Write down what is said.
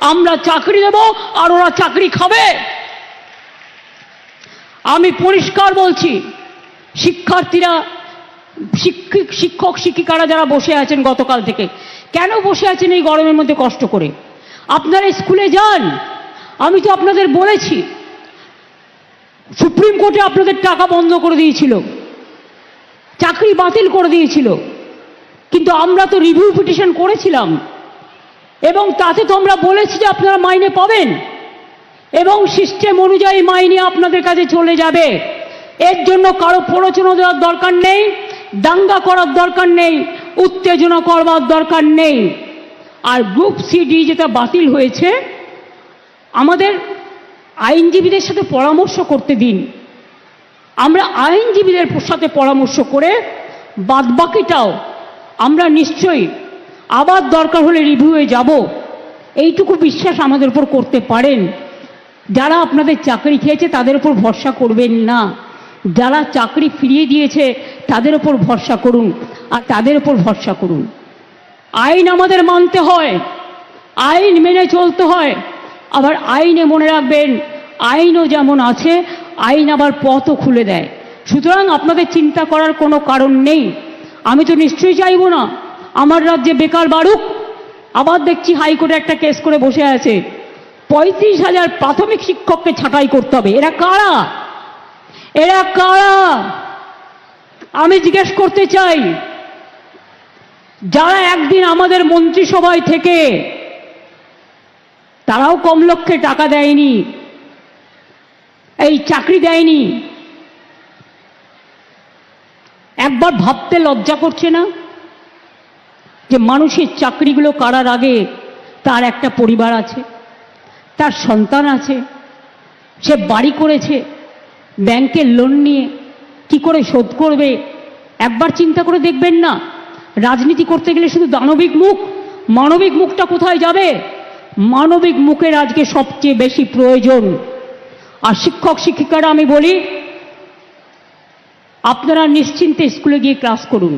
আমরা চাকরি দেব আর ওরা চাকরি খাবে। আমি পরিষ্কার বলছি, শিক্ষার্থীরা, শিক্ষিক, শিক্ষক, শিক্ষিকারা যারা বসে আছেন গতকাল থেকে, কেন বসে আছেন এই গরমের মধ্যে কষ্ট করে? আপনারা স্কুলে যান। আমি তো আপনাদের বলেছি, সুপ্রিম কোর্টে আপনাদের টাকা বন্ধ করে দিয়েছিল, চাকরি বাতিল করে দিয়েছিল। কিন্তু আমরা তো রিভিউ পিটিশন করেছিলাম। এবং তাতে তো আমরা বলেছি যে আপনারা মাইনে পাবেন। এবং সিস্টেম অনুযায়ী মাইনে আপনাদের কাছে চলে যাবে। এর জন্য কারও প্ররোচনা দেওয়ার দরকার নেই, দাঙ্গা করার দরকার নেই, উত্তেজনা করবার দরকার নেই। আর গ্রুপ সিডি যেটা বাতিল হয়েছে, আমাদের আইনজীবীদের সাথে পরামর্শ করতে দিন। আমরা আইনজীবীদের সাথে পরামর্শ করে বাদবাকিটাও আমরা নিশ্চয়ই আবার দরকার হলে রিভিউয়ে যাব। এইটুকু বিশ্বাস আমাদের উপর করতে পারেন। যারা আপনাদের চাকরি খেয়েছে, তাদের উপর ভরসা করবেন না। যারা চাকরি ফিরিয়ে দিয়েছে, তাদের উপর ভরসা করুন। আর তাদের উপর ভরসা করুন। আইন আমাদের মানতে হয়। আইন মেনে চলতে হয়। আবার আইনে মনে রাখবেন, আইনও যেমন আছে, আইন আবার পথও খুলে দেয়। সুতরাং আপনাদের চিন্তা করার কোনো কারণ নেই। আমি তো নিশ্চয়ই চাইব না। আমার রাজ্যে বেকার বাড়ুক। আবার দেখছি হাইকোর্টে একটা কেস করে বসে আছে। পঁয়ত্রিশ হাজার প্রাথমিক শিক্ষককে ছাঁটাই করতে হবে। এরা কারা? এরা কারা? আমি জিজ্ঞেস করতে চাই, যারা একদিন আমাদের মন্ত্রিসভায় থেকে তারাও কম লক্ষ্যে টাকা দেয়নি, এই চাকরি দেয়নি, একবার ভাবতে লজ্জা করছে না? যে মানুষের চাকরিগুলো করার আগে তার একটা পরিবার আছে, তার সন্তান আছে, সে বাড়ি করেছে ব্যাংকের লোন নিয়ে কি করে শোধ করবে? একবার চিন্তা করে দেখবেন না, রাজনীতি করতে গেলে শুধু দানবিক মুখ, মানবিক মুখটা কোথায় যাবে? মানবিক মুখের আজকে সবচেয়ে বেশি প্রয়োজন। আর শিক্ষক শিক্ষিকারা আমি বলি, আপনারা নিশ্চিন্তে স্কুলে গিয়ে ক্লাস করুন।